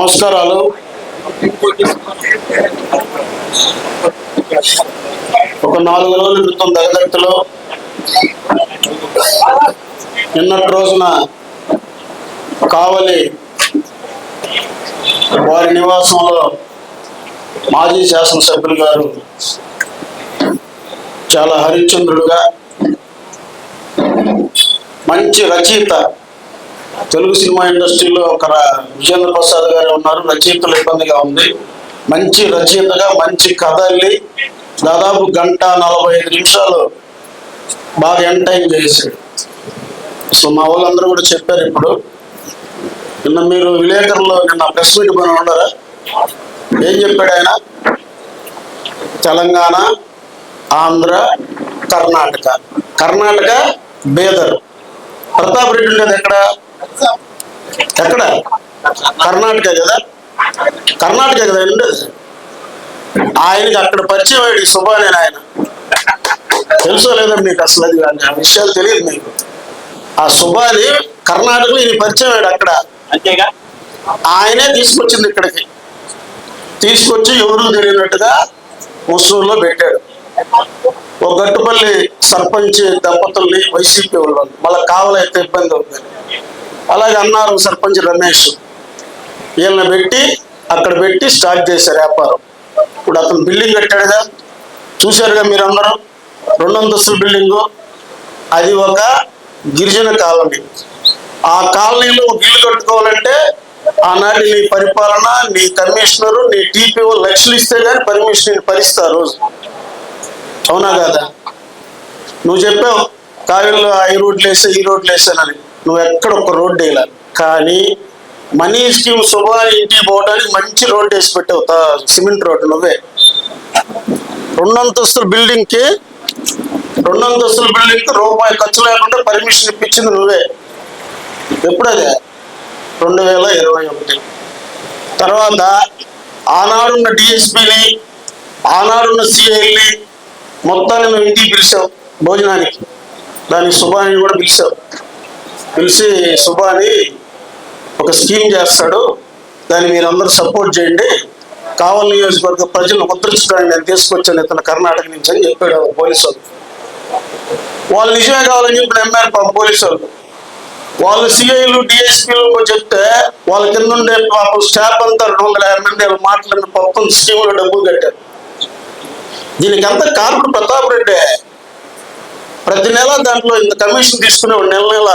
నమస్కారాలు. ఒక నాలుగు రోజుల క్రితం దగదర్తిలో నిన్నటి రోజున కావలి వారి నివాసంలో మాజీ శాసనసభ్యులు గారు చాలా హరిశ్చంద్రుడుగా మంచి రచయిత తెలుగు సినిమా ఇండస్ట్రీలో ఒక విజేంద్ర ప్రసాద్ గారు ఉన్నారు. రచయితలు ఇబ్బందిగా ఉంది. మంచి రచయితగా మంచి కథ వెళ్ళి దాదాపు గంట నలభై ఐదు నిమిషాలు బాగా ఎంటైన్ చేశాడు. సో మా వాళ్ళందరూ కూడా చెప్పారు ఇప్పుడు. నిన్న మీరు విలేకరులో నిన్న ప్రెస్ మీట్ పని ఉండరా ఏం చెప్పాడు ఆయన? తెలంగాణ ఆంధ్ర కర్ణాటక. కర్ణాటక బేదర్. ప్రతాప్ రెడ్డి ఉండేది ఎక్కడ? ఎక్కడ? కర్ణాటక కదా? కర్ణాటక కదా ఉండేది ఆయనకి అక్కడ పరిచయం అయ్యాడు సుబాని అని ఆయన. తెలుసో లేదో మీకు అసలు అది ఆ- ఆ విషయాలు తెలియదు మీకు. ఆ సుబాని కర్ణాటకలో ఈయన పరిచయం అయ్యాడు అక్కడ. అంతేగా? ఆయనే తీసుకొచ్చింది ఇక్కడికి. తీసుకొచ్చి ఎవరు తెలియనట్టుగా ముస్సూరులో పెట్టాడు. ఒక గట్టుపల్లి సర్పంచ్ దంపతుల్ని వైసీపీ వాళ్ళు. మళ్ళీ కావాలైతే ఇబ్బంది అవుతుంది. అలాగే అన్నారు సర్పంచ్ రమేష్. వీళ్ళని పెట్టి అక్కడ పెట్టి స్టార్ట్ చేశారు వ్యాపారం. ఇప్పుడు అతను బిల్డింగ్ కట్టాడుగా చూశారుగా మీరందరూ? రెండు అంతస్తుల బిల్డింగు. అది ఒక గిరిజన కాలనీ. ఆ కాలనీలో ఒక ఇల్లు కట్టుకోవాలంటే ఆనాటి నీ పరిపాలన నీ కమిషనరు నీ టీపీఓ లక్షలు ఇస్తే కానీ పర్మిషన్ పరిస్తారు రోజు. అవునా కదా? నువ్వు చెప్పావు కావిల్లో ఈ రోడ్లు వేసా ఈ రోడ్లు వేసానని నువ్వు ఎక్కడ ఒక రోడ్డు వేయాలి. కానీ మనీ స్కీమ్ శుభాన్ని ఇంటికి పోవడానికి మంచి రోడ్డు వేసి పెట్టావు. తా- సిమెంట్ రోడ్డు నువ్వే. రెండు అంతస్తుల రెండంతస్తుల బిల్డింగ్కి రెండు అంతస్తుల రూపాయి ఖర్చు లేకుండా పర్మిషన్ ఇప్పించింది నువ్వే. ఎప్పుడదే? రెండు వేల ఇరవై ఒకటి. తర్వాత ఆనాడున్న డిఎస్పీని ఆనాడున్న సిఐల్ని మొత్తాన్ని మేము ఇంటికి పిలిచావు భోజనానికి. దానికి శుభాన్ని కూడా పిలిచాం పిలిచి సుబాని ఒక స్కీమ్ చేస్తాడు దాన్ని మీరందరూ సపోర్ట్ చేయండి. కావల్ నియోజకవర్గ ప్రజలు ముద్రించడానికి నేను తీసుకొచ్చాను ఇతను కర్ణాటక నుంచి అని చెప్పాడు పోలీసు వాళ్ళు. వాళ్ళు నిజమే కావాలని చెప్పి ఎంఆర్ పాపం పోలీసు వాళ్ళు. వాళ్ళు సిఐలు డిఎస్పీలు చెప్తే వాళ్ళ కింద ఉండే పాపం స్టాఫ్ అంతా రెండు వందల యాభై మంది వాళ్ళు మాట్లాడిన పాపం స్కీములో డబ్బులు కట్టారు. దీనికి అంతా కారణం ప్రతాప్ రెడ్డి. ప్రతి నెల దాంట్లో ఇంత కమిషన్ తీసుకునేవాడు నెల నెల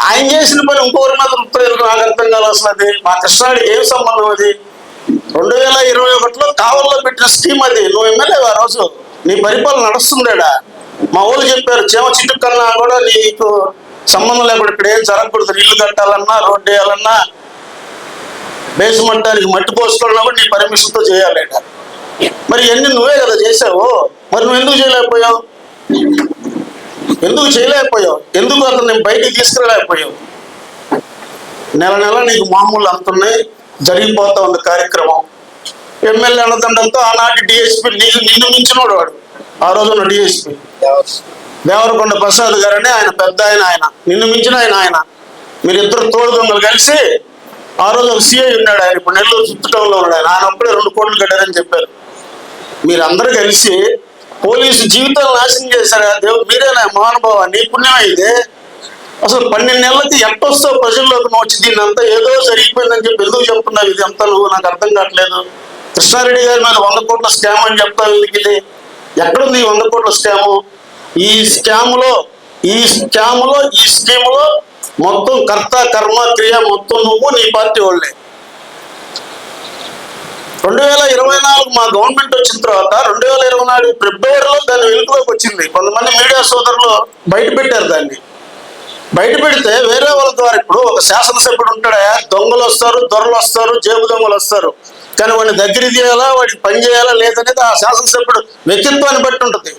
ఆయన చేసిన పని ఇంకోరి మీద వృత్తులు నాకు అర్థం కావాల్సినది మా కృష్ణాడికి ఏం సంబంధం అది? రెండు వేల ఇరవై ఒకటిలో కావల్లో పెట్టిన స్కీమ్ అది. నువ్వు ఎమ్మెల్యే ఆ రోజు. నీ పరిపాలన నడుస్తుందేడా? మా వాళ్ళు చెప్పారు చేమ చిట్టు కన్నా కూడా నీకు సంబంధం లేకుండా ఇక్కడ ఏం జరగకూడదు. ఇల్లు కట్టాలన్నా రోడ్డు వేయాలన్నా బేసమంటానికి మట్టి పోసుకోవాలన్నా కూడా నీ పర్మిషన్తో చేయాలేట. మరి ఇవన్నీ నువ్వే కదా చేసావు. మరి నువ్వు ఎందుకు చేయలేకపోయావు? ఎందుకు చేయలేకపోయావు? ఎందుకు అతను నేను బయటికి తీసుకురాలేకపోయావు నెల నెల నీకు మామూలు అంతున్నాయి జరిగిపోతా ఉంది కార్యక్రమం. ఎమ్మెల్యే అన్నదండంతో ఆనాటి డిఎస్పీ నీకు నిన్ను మించినోడు వాడు. ఆ రోజున డిఎస్పీ దేవరకొండ ప్రసాద్ గారని ఆయన పెద్ద ఆయన ఆయన. నిన్ను మించిన ఆయన ఆయన. మీరిద్దరు తోడు దొంగలు కలిసి ఆ రోజు ఒక సిఐ ఉన్నాడు ఆయన. ఇప్పుడు నెల్లూరు చుట్టుటంలో ఉన్నాడు ఆయన. ఆయన అప్పుడే రెండు కోట్లు కట్టారని చెప్పారు. మీరందరూ కలిసి పోలీసు జీవితాలు నాశనం చేశారు దేవుడు. మీరేనా మహానుభావ నీ పుణ్యమే అసలు పన్నెండు నెలలకి ఎట్టొస్తావు ప్రజల్లోకి నువ్వు వచ్చి దీన్ని అంతా ఏదో జరిగిపోయిందని చెప్పి ఎందుకు చెప్తున్నావు? ఇది అంతా నువ్వు నాకు అర్థం కావట్లేదు. కృష్ణారెడ్డి గారి మీద వంద కోట్ల స్కామ్ అని చెప్తావు ఎందుకు ఇది ఎక్కడుంది ఈ వంద కోట్ల స్కాము? ఈ స్కాములో ఈ స్కాములో ఈ స్కీములో మొత్తం కర్త కర్మ క్రియ మొత్తం నువ్వు నీ పార్టీ వాళ్ళే. రెండు వేల ఇరవై నాలుగు మా గవర్నమెంట్ వచ్చిన తర్వాత రెండు వేల ఇరవై నాలుగు ఫిబ్రవరిలో దాని వెలుగులోకి వచ్చింది. కొంతమంది మీడియా సోదరులు బయట పెట్టారు దాన్ని. బయట పెడితే వేరే వాళ్ళ ద్వారా ఇప్పుడు ఒక శాసనసభ్యుడు ఉంటాడా? దొంగలు వస్తారు దొరలు వస్తారు జేబు దొంగలు వస్తారు. కానీ వాడిని దగ్గర చేయాలా వాడికి పని చేయాలా లేదనేది ఆ శాసనసభ్యుడు వ్యక్తిత్వాన్ని బట్టి ఉంటుంది.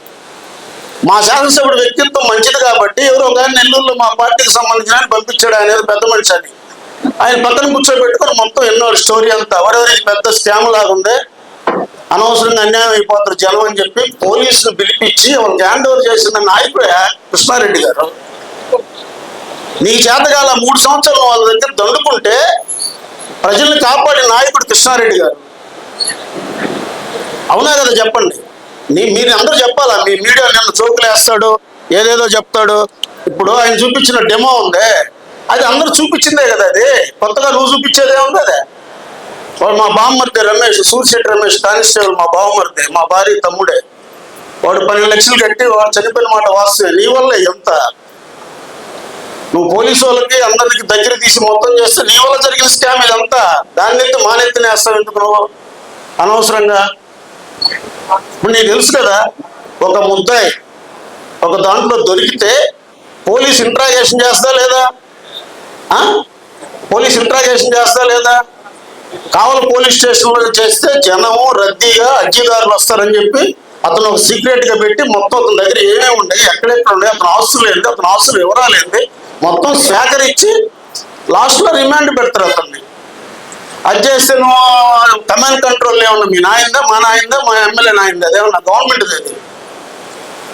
మా శాసనసభ్యుడు వ్యక్తిత్వం మంచిది కాబట్టి ఎవరో ఒక నెల్లూరులో మా పార్టీకి సంబంధించిన పంపించాడు అనేది పెద్ద మనిషి అని. ఆయన పక్కన కూర్చోబెట్టుకొని మొత్తం ఎన్నో స్టోరీ అంతా. ఎవరెవరికి పెద్ద స్కామ్ లాగా ఉంది అనవసరంగా అన్యాయం అయిపోతారు జనం అని చెప్పి పోలీసులు పిలిపించి వాళ్ళకి హ్యాండ్ ఓవర్ చేసిన నాయకుడే కృష్ణారెడ్డి గారు. నీ చేతగాల మూడు సంవత్సరాలు వాళ్ళ దగ్గర దండుకుంటే ప్రజల్ని కాపాడే నాయకుడు కృష్ణారెడ్డి గారు. అవునా కదా చెప్పండి? నీ మీరు అందరూ చెప్పాలా? మీ మీడియా నిన్న చోకులేస్తాడు వేస్తాడు ఏదేదో చెప్తాడు. ఇప్పుడు ఆయన చూపించిన డెమో ఉందే. అది అందరూ చూపించిందే కదా అది. కొత్తగా నువ్వు చూపించేదే ఉంది అదే? వాడు మా బామ్మర్ది రమేష్ సూర్యశెట్టి రమేష్ కానిస్టేబుల్ మా బామ్మర్ది మా భార్య తమ్ముడే. వాడు పన్నెండు లక్షలు కట్టి వాడు చనిపోయిన మాట వాస్తే నీ వల్ల ఎంత? నువ్వు పోలీసు వాళ్ళకి అందరికి దగ్గర తీసి మొత్తం చేస్తే నీ వల్ల జరిగిన స్కామ్ ఇదంతా? దాన్ని ఎత్తి మానెత్తిన వేస్తావు ఎందుకు నువ్వు? అనవసరంగా? ఇప్పుడు నీకు తెలుసు కదా ఒక ముద్దాయి ఒక దాంట్లో దొరికితే పోలీస్ ఇంట్రాగేషన్ చేస్తా లేదా? పోలీస్ ఇంట్రాగేషన్ చేస్తా లేదా? కావలి పోలీస్ స్టేషన్లో చేస్తే జనము రద్దీగా అర్జీదారులు వస్తారని చెప్పి అతను ఒక సీక్రెట్గా పెట్టి మొత్తం అతని దగ్గర ఏమేమి ఉన్నాయి ఎక్కడెక్కడ ఉన్నాయి అతను ఆస్తులు ఏంటి అతని ఆస్తులు వివరాలు ఏంటి మొత్తం సేకరించి లాస్ట్లో రిమాండ్ పెడతారు అతన్ని. అది చేస్తే నువ్వు కమాండ్ కంట్రోల్ ఏమన్నా మీ నాయందా మా నాయందా మా ఎమ్మెల్యే నాయందా అదేమన్నా గవర్నమెంట్ అది.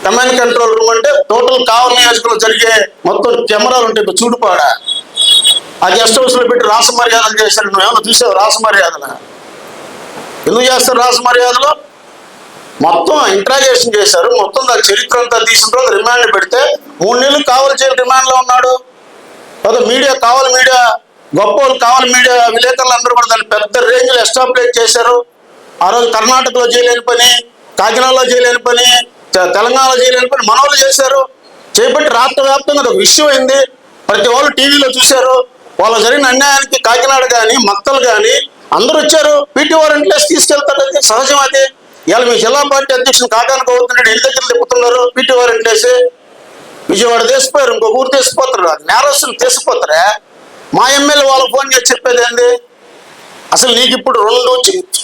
కమాండ్ కంట్రోల్ రూమ్ అంటే టోటల్ కావలి నియోజకవర్గంలో జరిగే మొత్తం కెమెరాలు ఉంటాయి ఇప్పుడు చూడుపాడ ఆ గెస్ట్ హౌస్లో పెట్టి రాస మర్యాదలు చేశారు. నువ్వు చూసావు రాస మర్యాదలు? ఎందుకు చేస్తారు రాస మర్యాదలు? మొత్తం ఇంట్రాగేషన్ చేశారు. మొత్తం దాని చరిత్ర అంతా తీసిన తర్వాత రిమాండ్ పెడితే మూడు నెలలు కావాలి జైలు రిమాండ్లో ఉన్నాడు. కదా మీడియా కావాలి మీడియా గొప్ప వాళ్ళు కావాలి మీడియా విలేకరులు అందరూ కూడా దాన్ని పెద్ద రేంజ్లో ఎస్టాబ్లిష్ చేశారు. ఆ రోజు కర్ణాటకలో చేయలేని పని కాకినాడలో చేయలేని పని తెలంగాణలో చేయలేని పని మనోళ్ళు చేశారు. చేపట్టి రాష్ట్ర వ్యాప్తంగా ఒక విషయం అయింది ప్రతి వాళ్ళు టీవీలో చూశారు. వాళ్ళ జరిగిన అన్యాయానికి కాకినాడ కానీ మక్కలు కానీ అందరూ వచ్చారు. పీటీ వారెంట్లేసి తీసుకెళ్తారు. సహజం అది. ఇవాళ మీ జిల్లా పార్టీ అధ్యక్షుడు కాకానికి అవుతున్నాడు ఇంటి దగ్గర తిప్పుతున్నారు. పీటీ వారెంట్లేసి విజయవాడ తీసిపోయారు. ఇంకో ఊరు తీసిపోతారు. నేరస్తులు తీసిపోతారా? మా ఎమ్మెల్యే వాళ్ళకి ఫోన్ చేసి చెప్పేది ఏంది? అసలు నీకు ఇప్పుడు రెండు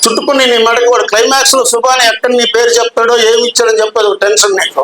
చుట్టుకుని నీ మెడకి వాడు క్లైమాక్స్లో శుభాని ఎక్కడ నీ పేరు చెప్తాడో ఏమి ఇచ్చాడని చెప్పేది టెన్షన్ నీకు.